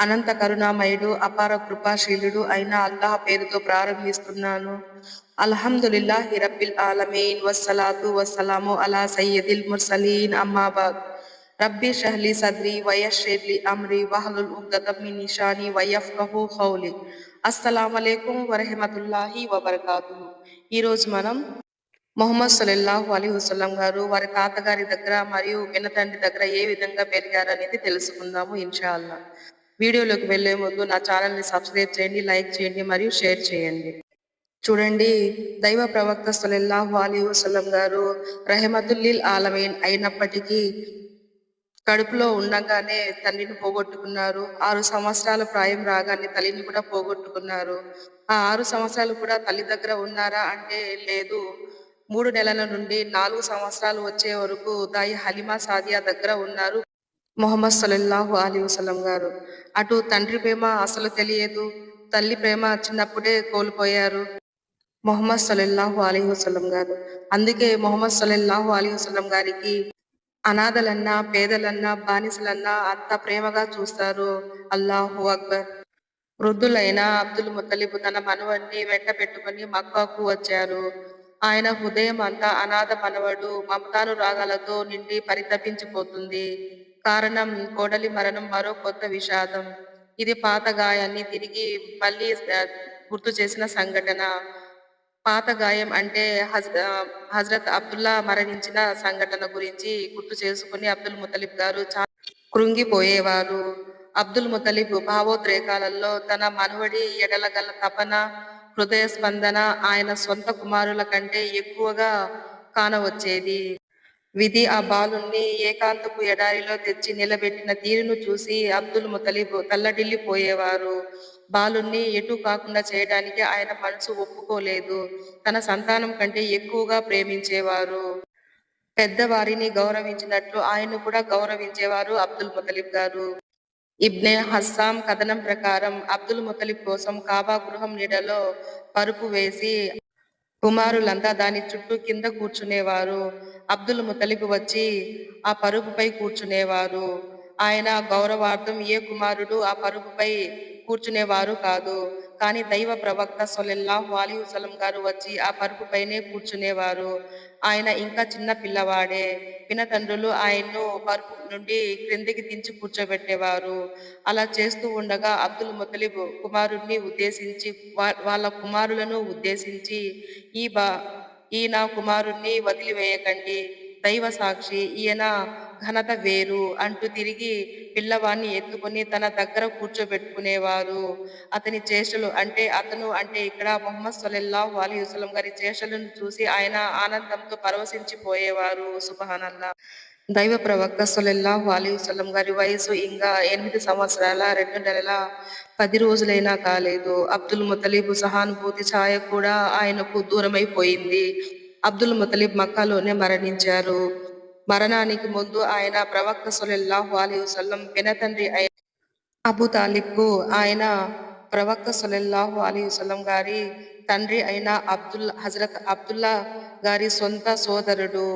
అనంత కరుణామయుడు అపార కృపాశీలుడు అయిన అల్లాహ్ పేరుతో ప్రారంభిస్తున్నాను. అల్హమ్దులిల్లాహి రబ్బిల్ ఆలమీన్. వస్సలాతు వస్సలాము అలా సయ్యదిల్ ముర్సలీన్. అమ్మాబాద్ రబ్బి షహ్లి సద్రి వయశ్షిర్లి అమ్రి వహలుల్ ఉగ్దతం మిన్ నిషాని వయఫ్కహు ఖౌలి అస్సలాము అలైకుం వరహమతుల్లాహి వబర్కాతు ఈరోజు మనం మొహమ్మద్ సల్లల్లాహు అలీ వసలం గారు వారి తాతగారి దగ్గర మరియు వినతండ్రి దగ్గర ఏ విధంగా పెరిగారు అనేది తెలుసుకుందాము ఇన్షాల్లా వీడియోలోకి వెళ్ళే ముందు నా ఛానల్ని సబ్స్క్రైబ్ చేయండి లైక్ చేయండి మరియు షేర్ చేయండి. చూడండి దైవ ప్రవక్త సల్లల్లాహు అలీ వసలం గారు రహమతుల్లిల్ ఆలమీన్ అయినప్పటికీ కడుపులో ఉండగానే తండ్రిని పోగొట్టుకున్నారు. ఆరు సంవత్సరాల ప్రాయం రాగానే తల్లిని కూడా పోగొట్టుకున్నారు. ఆ ఆరు సంవత్సరాలు కూడా తల్లి దగ్గర ఉన్నారా అంటే లేదు. మూడు నెలల నుండి నాలుగు సంవత్సరాలు వచ్చే వరకు దాయి హలిమా సాదియా దగ్గర ఉన్నారు మొహమ్మద్ సల్లల్లాహు అలీ వసలం గారు. అటు తండ్రి ప్రేమ అసలు తెలియదు తల్లి ప్రేమ చిన్నప్పుడే కోల్పోయారు మొహమ్మద్ సల్లల్లాహు అలీ వసలం గారు. అందుకే మొహమ్మద్ సల్లల్లాహు అలీ వసలం గారికి అనాథలన్నా పేదలన్నా బానిసలన్నా అంత ప్రేమగా చూస్తారు. అల్లాహు అక్బర్. వృద్ధులైన అబ్దుల్ ముత్తలిబు తన మనవన్ని వెంట పెట్టుకుని మక్కాకు వచ్చారు. ఆయన హృదయం అంతా అనాథ మనవడు మమతానురాగాలతో నిండి పరితపించిపోతుంది. కారణం కోడలి మరణం మరో కొత్త విషాదం. ఇది పాత గాయాన్ని తిరిగి మళ్ళీ గుర్తు చేసిన సంఘటన. పాత గాయం అంటే హజరత్ అబ్దుల్లా మరణించిన సంఘటన గురించి గుర్తు చేసుకుని అబ్దుల్ ముతలిబ్ గారు చాలా కృంగిపోయేవారు. అబ్దుల్ ముతలిబ్ భావోద్రేకాలలో తన మనవడి ఎడల గల తపన హృదయ స్పందన ఆయన సొంత కుమారుల కంటే ఎక్కువగా కానవచ్చేది. విధి ఆ బాలుణ్ణి ఏకాంతపు ఎడారిలో తెచ్చి నిలబెట్టిన తీరును చూసి అబ్దుల్ ముతలిబ్ తల్లడిల్లిపోయేవారు. బాలుణ్ణి ఎటు కాకుండా చేయడానికి ఆయన మనసు ఒప్పుకోలేదు. తన సంతానం కంటే ఎక్కువగా ప్రేమించేవారు. పెద్దవారిని గౌరవించినట్లు ఆయన కూడా గౌరవించేవారు అబ్దుల్ ముతలిబ్ గారు. ఇబ్నే హస్సాం కథనం ప్రకారం అబ్దుల్ ముతలిబ్ కోసం కాబా గృహం నీడలో పరుపు వేసి కుమారులంతా దాని చుట్టూ కింద కూర్చునేవారు. అబ్దుల్ ముతలిబ్ వచ్చి ఆ పరుపుపై కూర్చునేవారు. ఆయన గౌరవార్థం ఏ కుమారుడు ఆ పరుపుపై కూర్చునేవారు కాదు. కానీ దైవ ప్రవక్త సొలెల్లాహు వాలీ వసలం గారు వచ్చి ఆ పరుపు పైనే కూర్చునేవారు. ఆయన ఇంకా చిన్న పిల్లవాడే. పినతండ్రులు ఆయన్ను పరుపు నుండి క్రిందికి దించి కూర్చోబెట్టేవారు. అలా చేస్తూ ఉండగా అబ్దుల్ ముతలిబ్ కుమారుణ్ణి ఉద్దేశించి వాళ్ళ కుమారులను ఉద్దేశించి ఈ బా ఈయన కుమారుణ్ణి వదిలివేయకండి. దైవ సాక్షి ఈయన ఘనత వేరు అంటూ తిరిగి పిల్లవాడిని ఎత్తుకుని తన దగ్గర కూర్చోబెట్టుకునేవారు. అతని చేష్టలు అంటే అతను అంటే ఇక్కడ మొహమ్మద్ సొల్లెల్లాహు అలీ వసలం గారి చేష్టలను చూసి ఆయన ఆనందంతో పరవశించిపోయేవారు. సుబహానల్లా దైవ ప్రవక్త సొల్లెల్లాహు అలీ వసలం గారి వయసు ఇంకా ఎనిమిది సంవత్సరాల రెండు నెలల పది రోజులైనా కాలేదు. అబ్దుల్ ముతలీబు సహానుభూతి ఛాయ కూడా ఆయనకు దూరమైపోయింది. అబ్దుల్ ముతలీబ్ మక్కాలోనే మరణించారు. మరణానికి ముందు ఆయన ప్రవక్త సొలెల్లాహు అలీ వసల్లం పినతండ్రి అయిన అబు తాలిబ్కు ఆయన ప్రవక్త సొలెల్లాహు అలీ వసల్లం గారి తండ్రి అయిన అబ్దుల్ హజరత్ అబ్దుల్లా గారి సొంత సోదరుడు.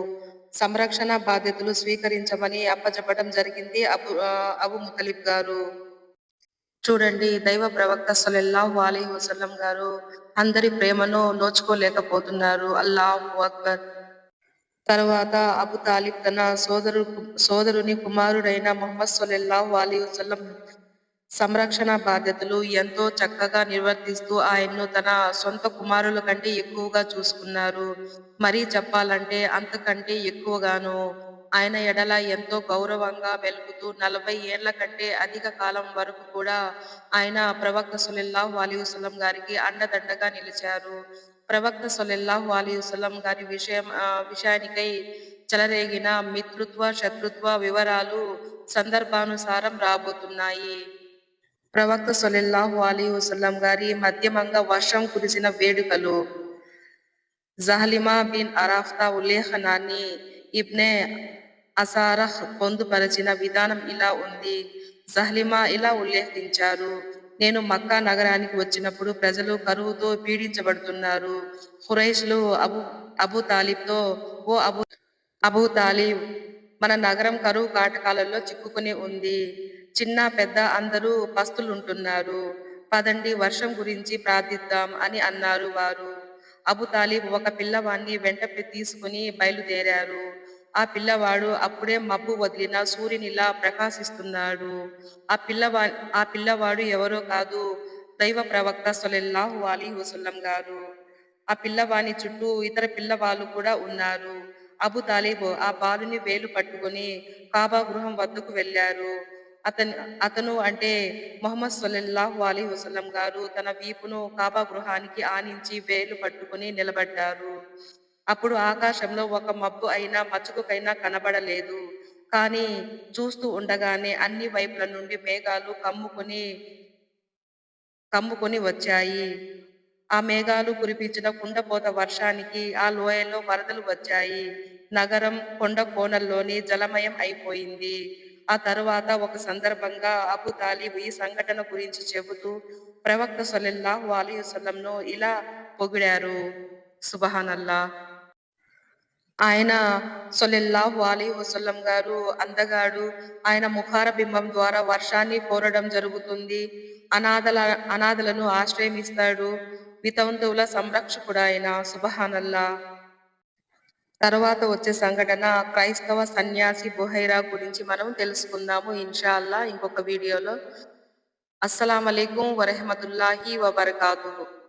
సంరక్షణ బాధ్యతలు స్వీకరించమని అప్పచెప్పడం జరిగింది అబు అబు ముతలిబ్ గారు. చూడండి దైవ ప్రవక్త సొలెల్లాహు అలీ వసల్లం గారు అందరి ప్రేమను నోచుకోలేకపోతున్నారు. అల్లాహు అక్బర్. తర్వాత అబు తాలిబ్ తన సోదరు సోదరుని కుమారుడైన మొహమ్మద్ సొల్లెల్లాహు అలీ వసలం సంరక్షణ బాధ్యతలు ఎంతో చక్కగా నిర్వర్తిస్తూ ఆయన్ను తన సొంత కుమారుల కంటే ఎక్కువగా చూసుకున్నారు. మరీ చెప్పాలంటే అంతకంటే ఎక్కువగాను. ఆయన ఎడల ఎంతో గౌరవంగా వెలుగుతూ నలభై ఏళ్ళ కంటే అధిక కాలం వరకు కూడా ఆయన ప్రవక్త సులిల్లా అలీ వసలం గారికి అండదండగా నిలిచారు. ప్రవక్త సొలెల్లాహు అలీ వసలం గారి విషయం విషయానికై చెలరేగిన మిత్రుత్వ శత్రుత్వ వివరాలు సందర్భానుసారం రాబోతున్నాయి ప్రవక్త సొలెల్లాహు అలీ వసలం గారి మధ్యమంగా వర్షం కురిసిన వేడుకలు జహలిమా బిన్ అరాఫ్తా ఉల్లేఖనాన్ని ఇబ్నే అసారహ్ పొందుపరచిన విధానం ఇలా ఉంది జహలిమా ఇలా ఉల్లేఖించారు నేను మక్కా నగరానికి వచ్చినప్పుడు ప్రజలు కరువుతో పీడించబడుతున్నారు. ఖురైష్లు అబు అబు తాలిబ్తో ఓ అబు అబూ తాలిబ్ మన నగరం కరువు కాటకాలలో చిక్కుకుని ఉంది. చిన్న పెద్ద అందరూ పస్తులుంటున్నారు. పదండి వర్షం గురించి ప్రార్థిద్దాం అని అన్నారు వారు. అబు తాలిబ్ ఒక పిల్లవాడిని వెంట తీసుకుని బయలుదేరారు. ఆ పిల్లవాడు అప్పుడే మబ్బు వదిలిన సూర్యునిలా ప్రకాశిస్తున్నాడు. ఆ పిల్లవా ఆ పిల్లవాడు ఎవరో కాదు దైవ ప్రవక్త సొలెల్లాహు అలీ వసల్లం గారు. ఆ పిల్లవాని చుట్టూ ఇతర పిల్లవాళ్ళు కూడా ఉన్నారు. అబు తాలిబ్ ఆ బాలుని వేలు పట్టుకుని కాబా గృహం వద్దకు వెళ్ళారు. అతను అతను అంటే మొహమ్మద్ సొల్లెల్లాహు అలీ వసల్లం గారు తన వీపును కాబా గృహానికి ఆనించి వేలు పట్టుకుని నిలబడ్డారు. అప్పుడు ఆకాశంలో ఒక మబ్బు అయినా మచ్చుకైనా కనబడలేదు. కానీ చూస్తూ ఉండగానే అన్ని వైపుల నుండి మేఘాలు కమ్ముకొని కమ్ముకొని వచ్చాయి. ఆ మేఘాలు కురిపించిన కుండపోత వర్షానికి ఆ లోయలో వరదలు వచ్చాయి. నగరం కొండ కోణల్లోని జలమయం అయిపోయింది. ఆ తరువాత ఒక సందర్భంగా అబు తాలిబ్ ఈ సంఘటన గురించి చెబుతూ ప్రవక్త సొల్లెల్లాహు అలీవసల్లంను ఇలా పొగిడారు. సుబహానల్లా ఆయన సొల్లెల్లాహు అలీ వసల్లం గారు అందగాడు. ఆయన ముఖార బింబం ద్వారా వర్షాన్ని కోరడం జరుగుతుంది. అనాథల అనాథలను ఆశ్రయమిస్తాడు. వితంతువుల సంరక్షకుడు ఆయన సుబహానల్లా తర్వాత వచ్చే సంఘటన క్రైస్తవ సన్యాసి బుహైరా గురించి మనం తెలుసుకుందాము ఇన్షాల్లా ఇంకొక వీడియోలో. అస్సలం అయికం వరహమతుల్లాహి వబర్కాతుహు.